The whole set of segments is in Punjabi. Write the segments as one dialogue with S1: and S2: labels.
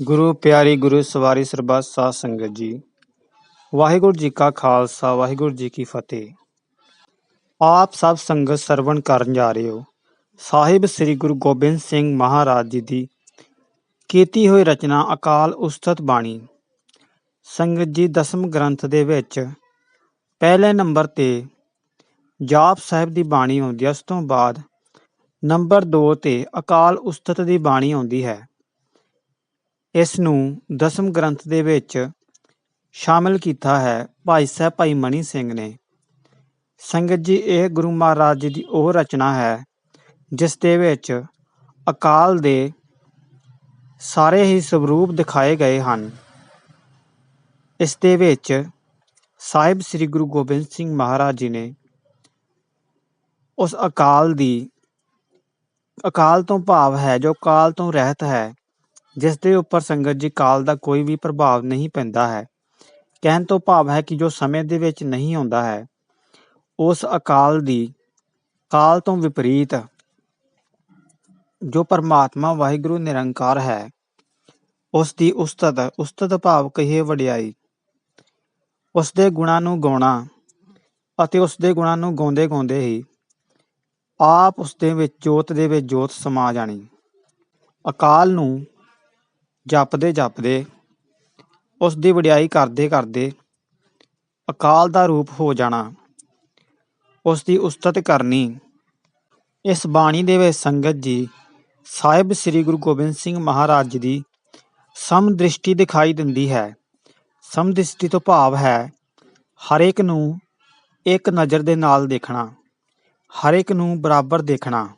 S1: ਗੁਰੂ ਪਿਆਰੀ, ਗੁਰੂ ਸਵਾਰੀ ਸਰਬੱਤ ਸਾਧ ਸੰਗਤ ਜੀ, ਵਾਹਿਗੁਰੂ ਜੀ ਕਾ ਖਾਲਸਾ, ਵਾਹਿਗੁਰੂ ਜੀ ਕੀ ਫਤਿਹ। ਆਪ ਸਭ ਸੰਗਤ ਸਰਵਣ ਕਰਨ ਜਾ ਰਹੇ ਹੋ। ਸਾਹਿਬ ਸ੍ਰੀ ਗੁਰੂ ਗੋਬਿੰਦ ਸਿੰਘ ਮਹਾਰਾਜ ਜੀ ਦੀ ਕੀਤੀ ਹੋਈ ਰਚਨਾ ਅਕਾਲ ਉਸਤਤ ਬਾਣੀ। ਸੰਗਤ ਜੀ ਦਸਮ ਗ੍ਰੰਥ ਦੇ ਵਿੱਚ ਪਹਿਲੇ ਨੰਬਰ ਤੇ ਜਾਪ ਸਾਹਿਬ ਦੀ ਬਾਣੀ ਆਉਂਦੀ ਹੈ, ਉਸ ਤੋਂ ਬਾਅਦ ਨੰਬਰ 2 ਤੇ ਅਕਾਲ ਉਸਤਤ ਦੀ ਬਾਣੀ ਆਉਂਦੀ ਹੈ। ਇਸ ਨੂੰ ਦਸਮ ਗ੍ਰੰਥ ਦੇ ਵਿੱਚ ਸ਼ਾਮਿਲ ਕੀਤਾ ਹੈ ਭਾਈ ਸਾਹਿਬ ਭਾਈ ਮਣੀ ਸਿੰਘ ਨੇ। ਸੰਗਤ ਜੀ, ਇਹ ਗੁਰੂ ਮਹਾਰਾਜ ਜੀ ਦੀ ਉਹ ਰਚਨਾ ਹੈ ਜਿਸ ਦੇ ਵਿੱਚ ਅਕਾਲ ਦੇ ਸਾਰੇ ਹੀ ਸਵਰੂਪ ਦਿਖਾਏ ਗਏ ਹਨ। ਇਸ ਦੇ ਵਿੱਚ ਸਾਹਿਬ ਸ੍ਰੀ ਗੁਰੂ ਗੋਬਿੰਦ ਸਿੰਘ ਮਹਾਰਾਜ ਜੀ ਨੇ ਉਸ ਅਕਾਲ ਦੀ, ਅਕਾਲ ਤੋਂ ਭਾਵ ਹੈ ਜੋ ਕਾਲ ਤੋਂ ਰਹਿਤ ਹੈ ਜਿਸ ਦੇ ਉੱਪਰ ਸੰਗਤ ਜੀ ਕਾਲ ਦਾ ਕੋਈ ਵੀ ਪ੍ਰਭਾਵ ਨਹੀਂ ਪੈਂਦਾ ਹੈ। ਕਹਿਣ ਤੋਂ ਭਾਵ ਹੈ ਕਿ ਜੋ ਸਮੇਂ ਦੇ ਵਿੱਚ ਨਹੀਂ ਆਉਂਦਾ ਹੈ, ਉਸ ਅਕਾਲ ਦੀ ਕਾਲ ਤੋਂ ਵਿਪਰੀਤ ਜੋ ਪਰਮਾਤਮਾ ਵਾਹਿਗੁਰੂ ਨਿਰੰਕਾਰ ਹੈ, ਉਸ ਦੀ ਉਸਤਤ ਉਸਤਤ ਭਾਵ ਕਹੀਏ ਵਡਿਆਈ। ਉਸ ਦੇ ਗੁਣਾਂ ਨੂੰ ਗਾਉਣਾ ਅਤੇ ਉਸ ਦੇ ਗੁਣਾਂ ਨੂੰ ਗਾਉਂਦੇ ਗਾਉਂਦੇ ਹੀ ਆਪ ਉਸ ਦੇ ਵਿੱਚ ਜੋਤ ਦੇ ਵਿੱਚ ਜੋਤ ਸਮਾ ਜਾਣੀ। ਅਕਾਲ ਨੂੰ ਜਪਦੇ ਜਪਦੇ ਉਸ ਦੀ ਵਡਿਆਈ ਕਰਦੇ ਕਰਦੇ ਅਕਾਲ ਦਾ ਰੂਪ ਹੋ ਜਾਣਾ। ਉਸ ਦੀ ਉਸਤਤ ਕਰਨੀ। ਇਸ ਬਾਣੀ ਦੇ ਵਿੱਚ ਸੰਗਤ ਜੀ ਸਾਹਿਬ ਸ੍ਰੀ ਗੁਰੂ ਗੋਬਿੰਦ ਸਿੰਘ ਮਹਾਰਾਜ ਜੀ ਦੀ ਸਮਦ੍ਰਿਸ਼ਟੀ ਦਿਖਾਈ ਦਿੰਦੀ ਹੈ। ਸਮਦ੍ਰਿਸ਼ਟੀ ਤੋਂ ਭਾਵ ਹੈ ਹਰੇਕ ਨੂੰ ਇੱਕ ਨਜ਼ਰ ਦੇ ਨਾਲ ਦੇਖਣਾ ਹਰੇਕ ਨੂੰ ਬਰਾਬਰ ਦੇਖਣਾ।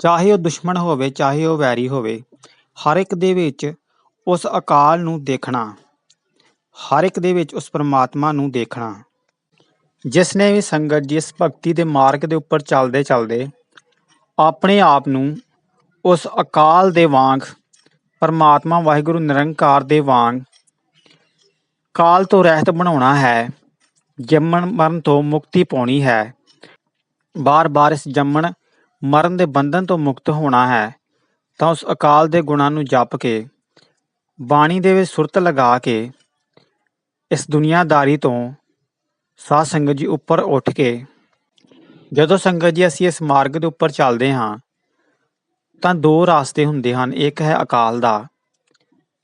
S1: ਚਾਹੇ ਉਹ ਦੁਸ਼ਮਣ ਹੋਵੇ, ਚਾਹੇ ਉਹ ਵੈਰੀ ਹੋਵੇ ਹਰ ਇੱਕ ਦੇ ਵਿੱਚ ਉਸ ਅਕਾਲ ਨੂੰ ਦੇਖਣਾ, ਹਰ ਇੱਕ ਦੇ ਵਿੱਚ ਉਸ ਪਰਮਾਤਮਾ ਨੂੰ ਦੇਖਣਾ। ਜਿਸ ਨੇ ਵੀ ਸੰਗਤ ਜਿਸ ਭਗਤੀ ਦੇ ਮਾਰਗ ਦੇ ਉੱਪਰ ਚੱਲਦੇ ਚੱਲਦੇ ਆਪਣੇ ਆਪ ਨੂੰ ਉਸ ਅਕਾਲ ਦੇ ਵਾਂਗ, ਪਰਮਾਤਮਾ ਵਾਹਿਗੁਰੂ ਨਿਰੰਕਾਰ ਦੇ ਵਾਂਗ ਕਾਲ ਤੋਂ ਰਹਿਤ ਬਣਾਉਣਾ ਹੈ, ਜੰਮਣ ਮਰਨ ਤੋਂ ਮੁਕਤੀ ਪਾਉਣੀ ਹੈ। ਬਾਰ-ਬਾਰ ਇਸ ਜੰਮਣ ਮਰਨ ਦੇ ਬੰਧਨ ਤੋਂ ਮੁਕਤ ਹੋਣਾ ਹੈ। ਤਾਂ ਉਸ ਅਕਾਲ ਦੇ ਗੁਣਾਂ ਨੂੰ ਜਪ ਕੇ, ਬਾਣੀ ਦੇ ਵਿੱਚ ਸੁਰਤ ਲਗਾ ਕੇ, ਇਸ ਦੁਨੀਆਦਾਰੀ ਤੋਂ ਸਾਧ ਸੰਗਤ ਜੀ ਉੱਪਰ ਉੱਠ ਕੇ, ਜਦੋਂ ਸੰਗਤ ਜੀ ਅਸੀਂ ਇਸ ਮਾਰਗ ਦੇ ਉੱਪਰ ਚੱਲਦੇ ਹਾਂ, ਤਾਂ ਦੋ ਰਾਸਤੇ ਹੁੰਦੇ ਹਨ, ਇੱਕ ਹੈ ਅਕਾਲ ਦਾ,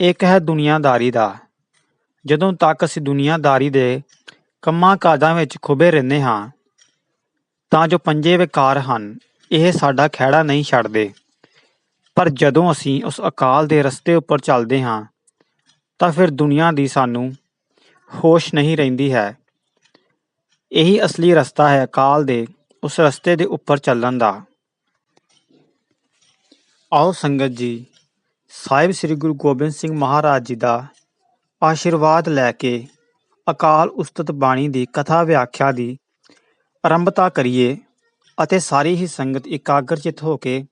S1: ਇੱਕ ਹੈ ਦੁਨੀਆਦਾਰੀ ਦਾ। ਜਦੋਂ ਤੱਕ ਅਸੀਂ ਦੁਨੀਆਦਾਰੀ ਦੇ ਕੰਮਾਂ ਕਾਜਾਂ ਵਿੱਚ ਖੁਬੇ ਰਹਿੰਦੇ ਹਾਂ, ਤਾਂ ਜੋ ਪੰਜੇ ਵਿਕਾਰ ਹਨ, ਇਹ ਸਾਡਾ ਖਹਿੜਾ ਨਹੀਂ ਛੱਡਦੇ। ਪਰ ਜਦੋਂ ਅਸੀਂ ਉਸ ਅਕਾਲ ਦੇ ਰਸਤੇ ਉੱਪਰ ਚੱਲਦੇ ਹਾਂ, ਤਾਂ ਫਿਰ ਦੁਨੀਆ ਦੀ ਸਾਨੂੰ ਹੋਸ਼ ਨਹੀਂ ਰਹਿੰਦੀ ਹੈ। ਇਹੀ ਅਸਲੀ ਰਸਤਾ ਹੈ ਅਕਾਲ ਦੇ ਉਸ ਰਸਤੇ ਦੇ ਉੱਪਰ ਚੱਲਣ ਦਾ। ਆਓ ਸੰਗਤ ਜੀ, ਸਾਹਿਬ ਸ੍ਰੀ ਗੁਰੂ ਗੋਬਿੰਦ ਸਿੰਘ ਮਹਾਰਾਜ ਜੀ ਦਾ ਆਸ਼ੀਰਵਾਦ ਲੈ ਕੇ ਅਕਾਲ ਉਸਤਤ ਬਾਣੀ ਦੀ ਕਥਾ ਵਿਆਖਿਆ ਦੀ ਆਰੰਭਤਾ ਕਰੀਏ ਅਤੇ ਸਾਰੀ ਹੀ ਸੰਗਤ ਇਕਾਗਰਚਿਤ ਹੋ ਕੇ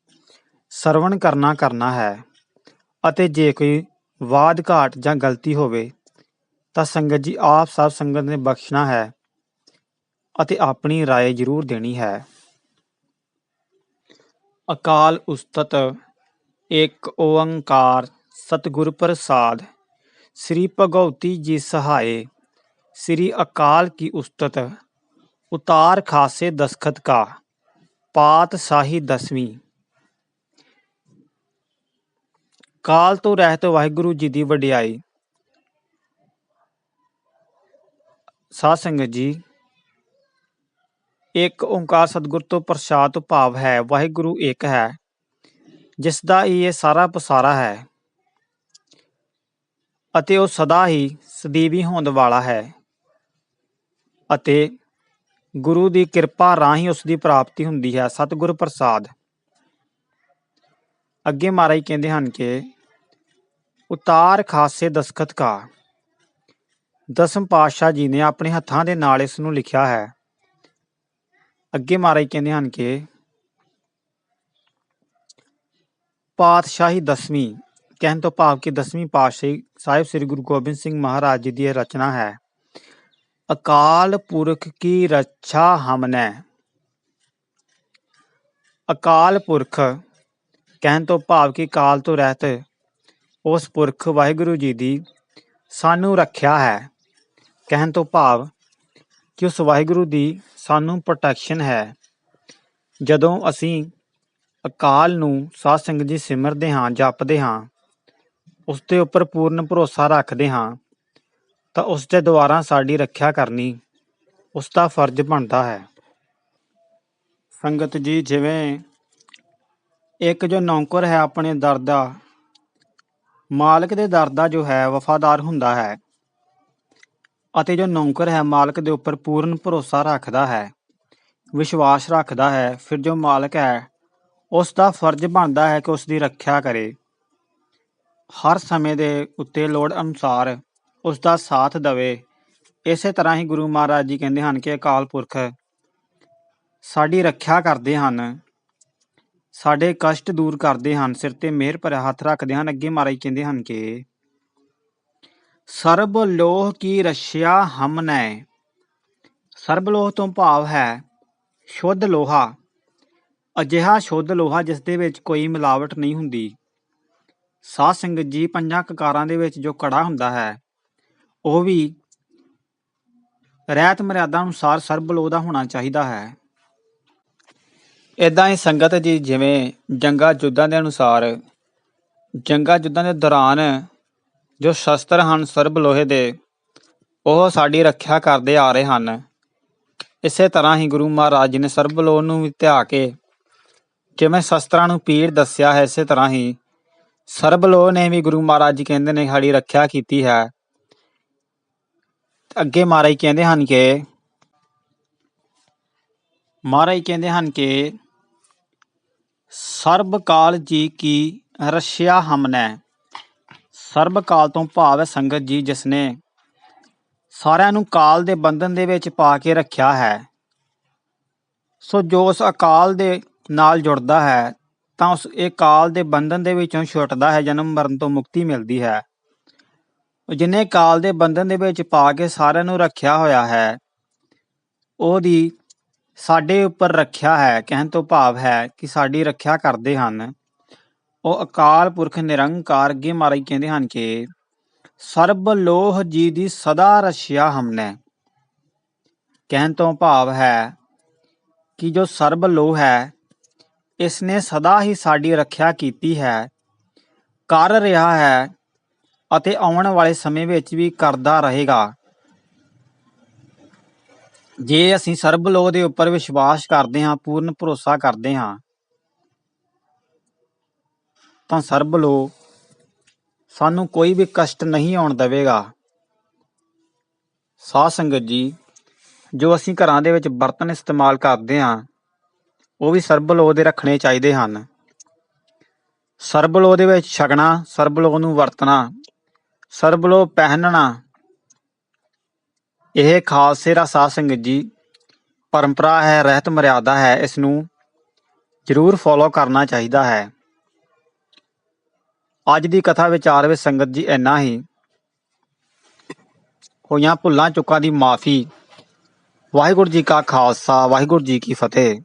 S1: ਸਰਵਣ ਕਰਨਾ ਕਰਨਾ ਹੈ ਅਤੇ ਜੇ ਕੋਈ ਵਾਦ ਘਾਟ ਜਾਂ ਗਲਤੀ ਹੋਵੇ ਤਾਂ ਸੰਗਤ ਜੀ ਆਪ ਸਭ ਸੰਗਤ ਨੇ ਬਖਸ਼ਣਾ ਹੈ ਅਤੇ ਆਪਣੀ رائے ਜ਼ਰੂਰ ਦੇਣੀ ਹੈ ਅਕਾਲ ਉਸਤਤ ਇੱਕ ਓੰਕਾਰ ਸਤਿਗੁਰ ਪ੍ਰਸਾਦ ਸ੍ਰੀ ਭਗਉਤੀ ਜੀ ਸਹਾਏ ਸ੍ਰੀ ਅਕਾਲ ਕੀ ਉਸਤਤ ਉਤਾਰ ਖਾਸੇ ਦਸਖਤ ਕਾ ਪਾਤ ਸਾਹੀ ਦਸਵੀਂ ਕਾਲ ਤੋਂ ਰਹਿਤ ਵਾਹਿਗੁਰੂ ਜੀ ਦੀ ਵਡਿਆਈ। ਸਾਧ ਸੰਗਤ ਜੀ, ਇੱਕ ਓੰਕਾਰ ਸਤਿਗੁਰ ਤੋਂ ਪ੍ਰਸਾਦ ਭਾਵ ਹੈ, ਵਾਹਿਗੁਰੂ ਇੱਕ ਹੈ, ਜਿਸ ਦਾ ਹੀ ਇਹ ਸਾਰਾ ਪਸਾਰਾ ਹੈ ਅਤੇ ਉਹ ਸਦਾ ਹੀ ਸਦੀਵੀ ਹੋਂਦ ਵਾਲਾ ਹੈ ਅਤੇ ਗੁਰੂ ਦੀ ਕਿਰਪਾ ਰਾਹੀਂ ਉਸ ਦੀ ਪ੍ਰਾਪਤੀ ਹੁੰਦੀ ਹੈ, ਸਤਿਗੁਰ ਪ੍ਰਸਾਦ। ਅੱਗੇ ਮਹਾਰਾਜ ਕਹਿੰਦੇ ਹਨ ਕਿ ਉਤਾਰ ਖਾਸੇ ਦਸਖਤ ਕਾ। ਦਸਮ ਪਾਤਸ਼ਾਹ ਜੀ ਨੇ ਆਪਣੇ ਹੱਥਾਂ ਦੇ ਨਾਲ ਇਸ ਨੂੰ ਲਿਖਿਆ ਹੈ। ਅੱਗੇ ਮਹਾਰਾਜ ਕਹਿੰਦੇ ਹਨ ਕਿ ਪਾਤਸ਼ਾਹੀ ਦਸਵੀਂ, ਕਹਿਣ ਤੋਂ ਭਾਵ ਕਿ ਦਸਵੀਂ ਪਾਤਸ਼ਾਹੀ ਸਾਹਿਬ ਸ੍ਰੀ ਗੁਰੂ ਗੋਬਿੰਦ ਸਿੰਘ ਮਹਾਰਾਜ ਜੀ ਦੀ ਰਚਨਾ ਹੈ। ਅਕਾਲ ਪੁਰਖ ਕੀ ਰੱਛਾ ਹਮਨੇ। ਅਕਾਲ ਪੁਰਖ, ਕਹਿਣ ਤੋਂ ਭਾਵ ਕਿ ਕਾਲ ਤੋਂ ਰਹਿਤ ਉਸ ਪੁਰਖ ਵਾਹਿਗੁਰੂ ਜੀ ਦੀ ਸਾਨੂੰ ਰੱਖਿਆ ਹੈ। ਕਹਿਣ ਤੋਂ ਭਾਵ ਕਿ ਉਸ ਵਾਹਿਗੁਰੂ ਦੀ ਸਾਨੂੰ ਪ੍ਰੋਟੈਕਸ਼ਨ ਹੈ। ਜਦੋਂ ਅਸੀਂ ਅਕਾਲ ਨੂੰ ਸਾਧ ਸੰਗਤ ਜੀ ਸਿਮਰਦੇ ਹਾਂ, ਜਪਦੇ ਹਾਂ, ਉਸ ਦੇ ਉੱਪਰ ਪੂਰਨ ਭਰੋਸਾ ਰੱਖਦੇ ਹਾਂ, ਤਾਂ ਉਸ ਦੇ ਦੁਆਰਾ ਸਾਡੀ ਰੱਖਿਆ ਕਰਨੀ ਉਸ ਦਾ ਫਰਜ਼ ਬਣਦਾ ਹੈ। ਸੰਗਤ ਜੀ, ਜਿਵੇਂ ਇੱਕ ਜੋ ਨੌਕਰ ਹੈ ਆਪਣੇ ਦਰ ਦਾ ਮਾਲਕ ਦੇ ਦਰ ਦਾ ਜੋ ਹੈ ਵਫਾਦਾਰ ਹੁੰਦਾ ਹੈ ਅਤੇ ਜੋ ਨੌਕਰ ਹੈ ਮਾਲਕ ਦੇ ਉੱਪਰ ਪੂਰਨ ਭਰੋਸਾ ਰੱਖਦਾ ਹੈ, ਵਿਸ਼ਵਾਸ ਰੱਖਦਾ ਹੈ, ਫਿਰ ਜੋ ਮਾਲਕ ਹੈ ਉਸ ਦਾ ਫਰਜ਼ ਬਣਦਾ ਹੈ ਕਿ ਉਸ ਦੀ ਰੱਖਿਆ ਕਰੇ। ਹਰ ਸਮੇਂ ਦੇ ਉੱਤੇ ਲੋੜ ਅਨੁਸਾਰ ਉਸ ਦਾ ਸਾਥ ਦੇਵੇ। ਇਸੇ ਤਰ੍ਹਾਂ ਹੀ ਗੁਰੂ ਮਹਾਰਾਜ ਜੀ ਕਹਿੰਦੇ ਹਨ ਕਿ ਅਕਾਲ ਪੁਰਖ ਸਾਡੀ ਰੱਖਿਆ ਕਰਦੇ ਹਨ। ਸਾਡੇ ਕਸ਼ਟ ਦੂਰ ਕਰਦੇ ਹਨ, ਸਿਰ ਤੇ ਮਿਹਰ ਭਰਿਆ ਹੱਥ ਰੱਖਦੇ ਹਨ। ਅੱਗੇ ਮਹਾਰਾਜ ਕਹਿੰਦੇ ਹਨ ਕਿ, ਸਰਬ ਲੋਹ ਕੀ ਰਸ਼ਿਆ ਹਮਨੈ ਸਰਬ ਲੋਹ ਤੋਂ ਭਾਵ ਹੈ ਸ਼ੁੱਧ ਲੋਹਾ। ਅਜਿਹਾ ਸ਼ੁੱਧ ਲੋਹਾ ਜਿਸ ਦੇ ਵਿੱਚ ਕੋਈ ਮਿਲਾਵਟ ਨਹੀਂ ਹੁੰਦੀ। ਸਾਧ ਸੰਗਤ ਜੀ ਪੰਜਾਂ ਕਕਾਰਾਂ ਦੇ ਵਿੱਚ ਜੋ ਕੜਾ ਹੁੰਦਾ ਹੈ, ਉਹ ਵੀ ਰਹਿਤ ਮਰਿਆਦਾ ਅਨੁਸਾਰ ਸਰਬ ਲੋਹ ਦਾ ਹੋਣਾ ਚਾਹੀਦਾ ਹੈ। ਇਦਾਂ ਹੀ ਸੰਗਤ ਜੀ ਜਿਵੇਂ ਜੰਗਾ ਯੁੱਧਾਂ ਦੇ ਅਨੁਸਾਰ, ਜੰਗਾ ਯੁੱਧਾਂ ਦੇ ਦੌਰਾਨ ਜੋ ਸ਼ਸਤਰ ਹਨ ਸਰਬ ਲੋਹੇ ਦੇ, ਉਹ ਸਾਡੀ ਰੱਖਿਆ ਕਰਦੇ ਆ ਰਹੇ ਹਨ। ਇਸੇ ਤਰ੍ਹਾਂ ਹੀ ਗੁਰੂ ਮਹਾਰਾਜ ਜੀ ਨੇ ਸਰਬ ਲੋਹ ਨੂੰ ਵੀ ਧਿਆ ਕੇ ਜਿਵੇਂ ਸ਼ਸਤਰਾਂ ਨੂੰ ਪੀੜ ਦੱਸਿਆ ਹੈ, ਇਸੇ ਤਰ੍ਹਾਂ ਹੀ ਸਰਬ ਲੋਹ ਨੇ ਵੀ ਗੁਰੂ ਮਹਾਰਾਜ ਜੀ ਕਹਿੰਦੇ ਨੇ ਸਾਡੀ ਰੱਖਿਆ ਕੀਤੀ ਹੈ। ਅੱਗੇ ਮਹਾਰਾਜ ਕਹਿੰਦੇ ਹਨ ਕਿ, ਮਹਾਰਾਜ ਕਹਿੰਦੇ ਹਨ ਕਿ ਸਰਬ ਕਾਲ ਜੀ ਕੀ ਰਸ਼ਿਆ ਹਮਨੈ। ਸਰਬ ਕਾਲ ਤੋਂ ਭਾਵ ਹੈ ਸੰਗਤ ਜੀ ਜਿਸ ਨੇ ਸਾਰਿਆਂ ਨੂੰ ਕਾਲ ਦੇ ਬੰਧਨ ਦੇ ਵਿੱਚ ਪਾ ਕੇ ਰੱਖਿਆ ਹੈ। ਸੋ ਜੋ ਉਸ ਅਕਾਲ ਦੇ ਨਾਲ ਜੁੜਦਾ ਹੈ, ਤਾਂ ਉਸ ਇਹ ਕਾਲ ਦੇ ਬੰਧਨ ਦੇ ਵਿੱਚੋਂ ਛੁੱਟਦਾ ਹੈ, ਜਨਮ ਮਰਨ ਤੋਂ ਮੁਕਤੀ ਮਿਲਦੀ ਹੈ। ਜਿਨੇ ਕਾਲ ਦੇ ਬੰਧਨ ਦੇ ਵਿੱਚ ਪਾ ਕੇ ਸਾਰਿਆਂ ਨੂੰ ਰੱਖਿਆ ਹੋਇਆ ਹੈ, ਉਹਦੀ ਸਾਡੇ ਉੱਪਰ ਰੱਖਿਆ ਹੈ, ਕਹਿਣ ਤੋਂ ਭਾਵ ਹੈ ਕਿ ਸਾਡੀ ਰੱਖਿਆ ਕਰਦੇ ਹਨ। ਉਹ ਅਕਾਲ ਪੁਰਖ ਨਿਰੰਕਾਰ ਅੱਗੇ ਮਾਰੇ ਕਹਿੰਦੇ ਹਨ ਕਿ ਸਰਬ ਲੋਹ ਜੀ ਦੀ ਸਦਾ ਰਸ਼ਿਆ ਹਮਨੇ। ਕਹਿਣ ਤੋਂ ਭਾਵ ਹੈ ਕਿ ਜੋ ਸਰਬ ਲੋਹ ਹੈ, ਇਸ ਨੇ ਸਦਾ ਹੀ ਸਾਡੀ ਰੱਖਿਆ ਕੀਤੀ ਹੈ, ਕਰ ਰਿਹਾ ਹੈ ਅਤੇ ਆਉਣ ਵਾਲੇ ਸਮੇਂ ਵਿੱਚ ਵੀ ਕਰਦਾ ਰਹੇਗਾ। ਜੇ ਅਸੀਂ ਸਰਬ ਲੋਹ ਦੇ ਉੱਪਰ ਵਿਸ਼ਵਾਸ ਕਰਦੇ ਹਾਂ, ਪੂਰਨ ਭਰੋਸਾ ਕਰਦੇ ਹਾਂ, ਤਾਂ ਸਰਬ ਲੋਹ ਸਾਨੂੰ ਕੋਈ ਵੀ ਕਸ਼ਟ ਨਹੀਂ ਆਉਣ ਦੇਵੇਗਾ। ਸਾਧ ਸੰਗਤ ਜੀ, ਜੋ ਅਸੀਂ ਘਰਾਂ ਦੇ ਵਿੱਚ ਬਰਤਨ ਇਸਤੇਮਾਲ ਕਰਦੇ ਹਾਂ, ਉਹ ਵੀ ਸਰਬ ਲੋਹ ਦੇ ਰੱਖਣੇ ਚਾਹੀਦੇ ਹਨ। ਸਰਬ ਲੋਹ ਦੇ ਵਿੱਚ ਛਕਣਾ, ਸਰਬ ਲੋਹ ਨੂੰ ਵਰਤਣਾ, ਸਰਬ ਲੋਹ ਪਹਿਨਣਾ ਇਹ ਖਾਲਸੇ ਦਾ ਸਾਧ ਸੰਗਤ ਜੀ, ਪਰੰਪਰਾ ਹੈ, ਰਹਿਤ ਮਰਿਆਦਾ ਹੈ ਇਸ ਨੂੰ ਜ਼ਰੂਰ ਫੋਲੋ ਕਰਨਾ ਚਾਹੀਦਾ ਹੈ। ਅੱਜ ਦੀ ਕਥਾ ਵਿਚਾਰ ਵਿੱਚ ਸੰਗਤ ਜੀ ਇੰਨਾ ਹੀ। ਹੋਈਆਂ ਭੁੱਲਾਂ ਚੁੱਕਾਂ ਦੀ ਮਾਫੀ। ਵਾਹਿਗੁਰੂ ਜੀ ਕਾ ਖਾਲਸਾ, ਵਾਹਿਗੁਰੂ ਜੀ ਕੀ ਫਤਿਹ।